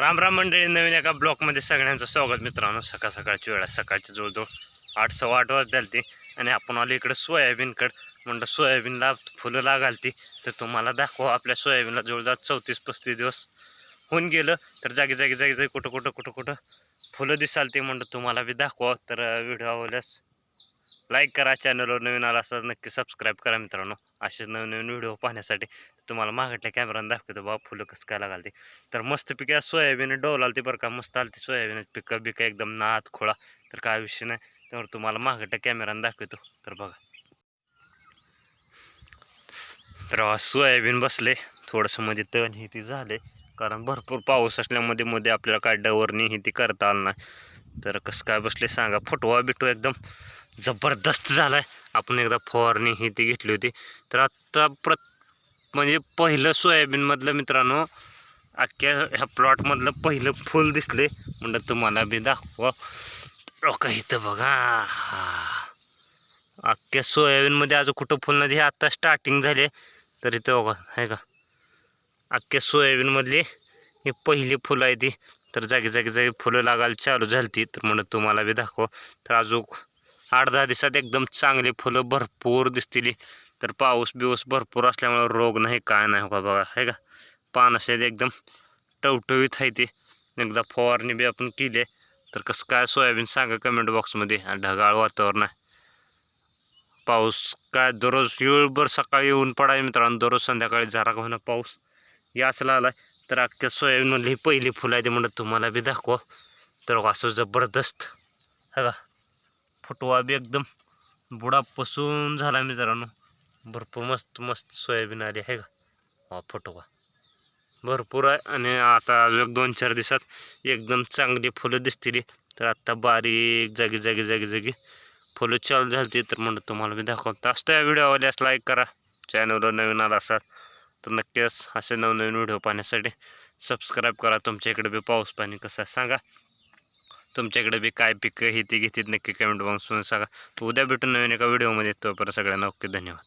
राम राम मंडळी नवीन एका ब्लॉकमध्ये सगळ्यांचं स्वागत मित्रांनो. सकाळ सकाळची वेळा सकाळची जवळजवळ आठ सव्वा आठ वाजता ती आणि आपण आलो इकडे सोयाबीनकडं. म्हणलं सोयाबीनला फुलं लागालती. तर तुम्हाला दाखवा आपल्या सोयाबीनला जवळजवळ चौतीस पस्तीस दिवस होऊन गेलं. तर जागी जागी जागी जागी कुठं कुठं कुठं कुठं फुलं दिसाल ते म्हणलं तुम्हाला बी दाखवा. तर व्हिडिओ आवडल्यास लाईक करा चॅनलवर नवीन आला असतात नक्की सबस्क्राईब करा मित्रांनो. असे नवीन नवीन व्हिडिओ पाहण्यासाठी तुम्हाला मागटल्या कॅमेरानं दाखवतो बाबा फुलं कसं काय लागाल ते तर मस्तपैकी आज सोयाबीन डोल आलती बरं का. मस्त आलती सोयाबीन पिकं बिकं एकदम नात खोळा. तर काय विषय नाही. त्यावर तुम्हाला मागटल्या कॅमेरानं दाखवतो. तर बघा. तर सोयाबीन बसले. थोडंसं मध्ये तण हे ती झाले. कारण भरपूर पाऊस असल्यामध्ये मध्ये आपल्याला काय डवरणी ही ती करता आलं नाही. तर कसं काय बसले सांगा. फुटवा बिटवा एकदम. जबरदस्त झाला आहे आपण एकदा फवारणी ही ती घेतली होती. तर आत्ता प्र म्हणजे पहिलं सोयाबीनमधलं मित्रांनो अख्ख्या ह्या प्लॉटमधलं पहिलं फुल दिसले म्हणलं तुम्हाला बी दाखवा लोक इथं बघा. अख्ख्या सोयाबीनमध्ये अजून कुठं फुल नाही. हे आत्ता स्टार्टिंग झाले. तर इथं बघा आहे का? अख्ख्या सोयाबीनमधली ही पहिली फुलं आहे ती. तर जागी जागी जागी फुलं लागायला चालू झाली ती तर म्हणलं तुम्हाला बी दाखवा तर अजून आठ दहा दिवसात एकदम चांगली फुलं भरपूर दिसतील. तर पाऊस बिऊस भरपूर असल्यामुळे रोग नाही काय नाही का बघा आहे का? पान असे एकदम टवटवीत आहे ते. एकदा फवारणी बी आपण केली आहे तर कसं काय सोयाबीन सांगा कमेंट बॉक्समध्ये आणि ढगाळ वातावरण आहे. पाऊस काय दररोज येळभर सकाळी येऊन पडाय मित्रांनो दररोज संध्याकाळी जरा का होणार पाऊस याचला आला तर अख्ख्या सोयाबीनमधली पहिली फुलं आहे ते म्हणत तुम्हाला बी दाखवा. तर असं जबरदस्त हा का? फुटवा बी एकदम बुडापासून झाला मित्रांनो भरपूर मस्त मस्त सोयाबीन आली आहे का? हा फुटवा भरपूर आहे आणि आता अजून एक दोन चार दिवसात एकदम चांगली फुलं दिसतील. तर आत्ता बारीक जागी जागी जागी जागी फुलं चालू झाली तर म्हणलं तुम्हाला मी दाखवतो. असतं या व्हिडिओ आवडल्यास लाईक करा. चॅनलवर नवीन आला असाल तर नक्कीच असे नवनवीन व्हिडिओ पाहण्यासाठी सबस्क्राईब करा. तुमच्या इकडे बी पाऊस पाणी कसं सांगा. तुमच्याकडे बी काय पिकं ही ती घेतील नक्की कमेंट बॉक्समध्ये सांगा. उद्या भेटून नवीन एका व्हिडिओमध्ये तोपर्यंत सगळ्यांना ओके धन्यवाद.